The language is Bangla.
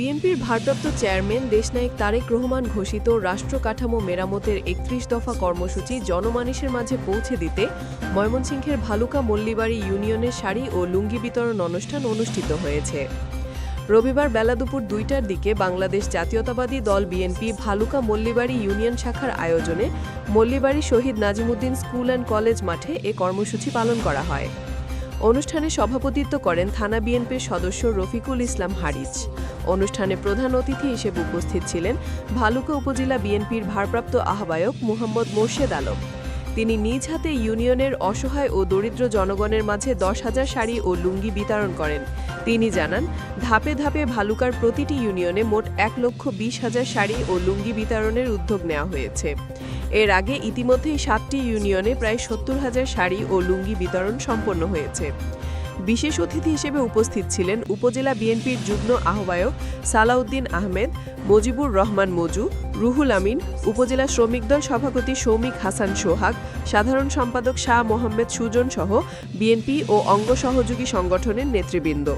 বিএনপির ভারপ্রাপ্ত চেয়ারম্যান দেশনায়ক তারেক রহমান ঘোষিত রাষ্ট্র কাঠামো মেরামতের একত্রিশ দফা কর্মসূচি জনমানুষের মাঝে পৌঁছে দিতে ময়মনসিংহের ভালুকা মল্লিবাড়ি ইউনিয়নের শাড়ি ও লুঙ্গি বিতরণ অনুষ্ঠান অনুষ্ঠিত হয়েছে। রবিবার বেলা দুপুর দুইটার দিকে বাংলাদেশ জাতীয়তাবাদী দল বিএনপি ভালুকা মল্লিবাড়ি ইউনিয়ন শাখার আয়োজনে Mollibari Shahid Nazimuddin school and college মাঠে এ কর্মসূচি পালন করা হয়। অনুষ্ঠানে সভাপতিত্ব করেন থানা বিএনপির সদস্য রফিকুল ইসলাম হারিজ অনুষ্ঠানে প্রধান অতিথি হিসেবে উপস্থিত ছিলেন ভালুকা উপজেলা বিএনপির ভারপ্রাপ্ত আহ্বায়ক মোহাম্মদ মোর্শেদ আলম। তিনি নিজ হাতে ইউনিয়নের অসহায় ও দরিদ্র জনগণের মাঝে দশ হাজার শাড়ি ও লুঙ্গি বিতরণ করেন। তিনি জানান, ধাপে ধাপে ভালুকার প্রতিটি ইউনিয়নে মোট এক লক্ষ বিশ হাজার শাড়ি ও লুঙ্গি বিতরণের উদ্যোগ নেওয়া হয়েছে। এর আগে ইতিমধ্যেই সাতটি ইউনিয়নে প্রায় সত্তর হাজার শাড়ি ও লুঙ্গি বিতরণ সম্পন্ন হয়েছে। বিশেষ অতিথি হিসেবে উপস্থিত ছিলেন উপজেলা বিএনপির যুগ্ম আহ্বায়ক সালাউদ্দিন আহমেদ, মজিবুর রহমান মজু, রুহুল আমিন, উপজেলা শ্রমিক দল সভাপতি সৌমিক হাসান সোহাগ, সাধারণ সম্পাদক শাহ মোহাম্মদ সুজন সহ বিএনপি ও অঙ্গ সহযোগী সংগঠনের নেতৃবৃন্দ।